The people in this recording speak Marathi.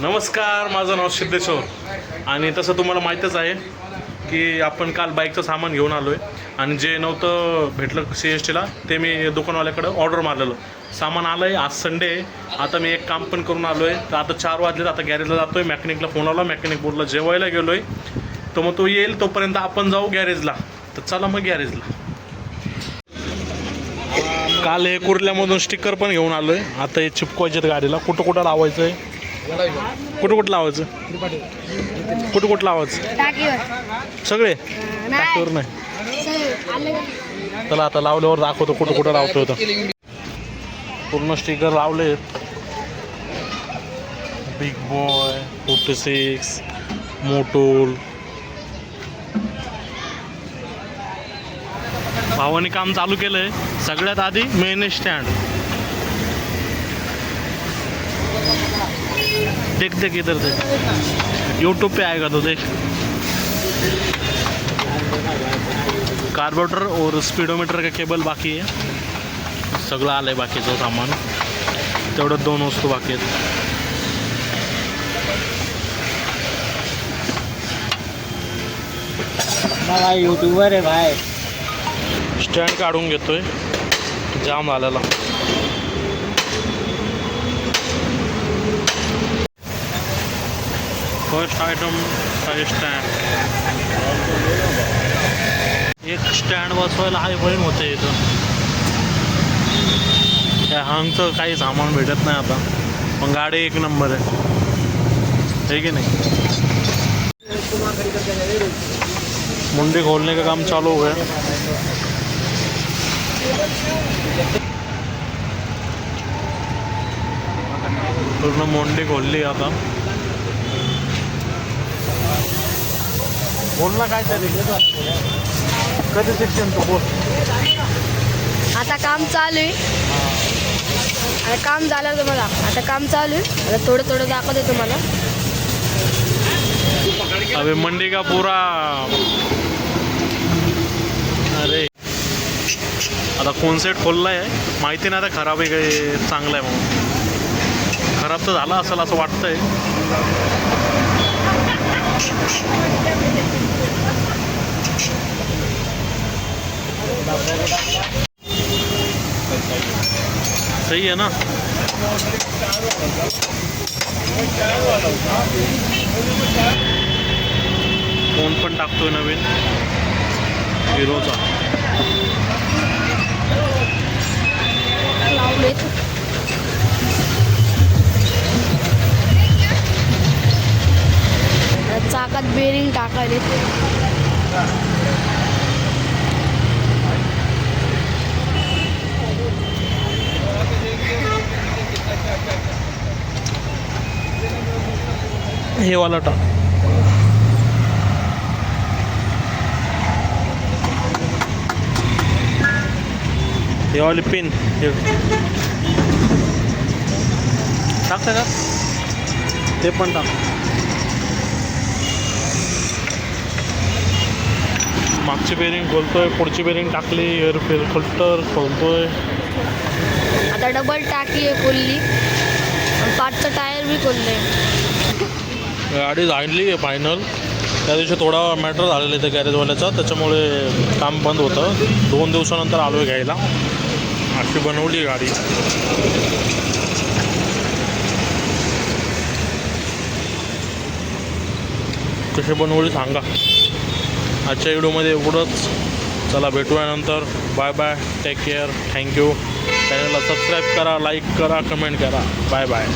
नमस्कार माझं नाव सिद्धेश्वर. आणि तसं तुम्हाला माहीतच आहे की आपण काल बाईकचं सामान घेऊन आलो आहे आणि जे नव्हतं भेटलं सी एस टीला ते मी दुकानवाल्याकडं ऑर्डर मारलेलं. सामान आलं आहे आज संडे आता मी एक काम पण करून आलो आहे तर आता चार वाजले आता गॅरेजला जातो आहे मॅकॅनिकला फोन आला. मॅकॅनिक बोर्डला जेवायला गेलो आहे तर मग तो येईल तोपर्यंत आपण जाऊ गॅरेजला तर चला मग गॅरेजला काल हे कुर्ल्यामधून स्टिकर पण घेऊन आलो आहे आता हे चिपकवायचे गाडीला. कुठं कुठं लावायचं आहे कुठं कुठं लावायचं? कुठं कुठं लावायचं? सगळे? नाही. टाकीवर नाही? चला आता लावल्यावर दाखवतो कुठं कुठं लावतो होतं पूर्ण स्टिकर लावले बिग बॉय फोर्टी सिक्स मोटोल. भावाने काम चालू केलंय. सगळ्यात आधी मेन स्टँड देख देख इधर देख. यूट्यूब पे आएगा तो देख. कार्बोरेटर और स्पीडोमीटर का केबल बाकी आहे सगळं आलं आहे बाकीचं सामान. तेवढं दोन वस्तू बाकी आहेत युट्यूबर आहे भाई. स्टँड काढून घेतोय. जाम आलेला फर्स्ट आयटम स्टँड एक स्टँड बसवायला हाय बहीण होते इथं. त्या हंगचं काही सामान भेटत नाही आता. पण गाडी एक नंबर आहे. है की नाही? मुंडी खोलने का काम चालू हो गया पूर्ण मुंडी खोलली आता. बोल ना काय तरी कधी शिक्षण तू बोल. आता काम चालू आहे. आता काम झालं तुम्हाला. आता काम चालू आहे. आता थोडं थोडं दाखवते तुम्हाला. अबे मंडी का पूरा? आता कोण सेट खोलला आहे माहिती नाही आता खराब आहे काही चांगलं आहे म्हणून. खराब तर झाला असेल असं वाटतंय. सही है ना? फोन पण टाकतोय नवीन. हिरोचा चाकात बेरिंग टाकायले हे वाला टाक. हे वाली पिन हे. टाकतं का? ते पण टाक. मागची बेरिंग खोलतोय पुढची बेरिंग टाकली एअर फिल्टर खोलतोय. आता डबल टाकी आहे खोलली. पाचचं टायर बी खोलले गाडी झाडली आहे फायनल त्या दिवशी थोडा मॅटर झालेला आहे त्या गॅरेजवाल्याचा त्याच्यामुळे काम बंद होतं. दोन दिवसानंतर आलो आहे घ्यायला. अशी बनवली गाडी. कशी बनवली सांगा. आजच्या व्हिडिओमध्ये एवढंच. चला भेटूयानंतर bye bye take care thank you चॅनलला सबस्क्राईब करा लाईक करा कमेंट करा. Bye bye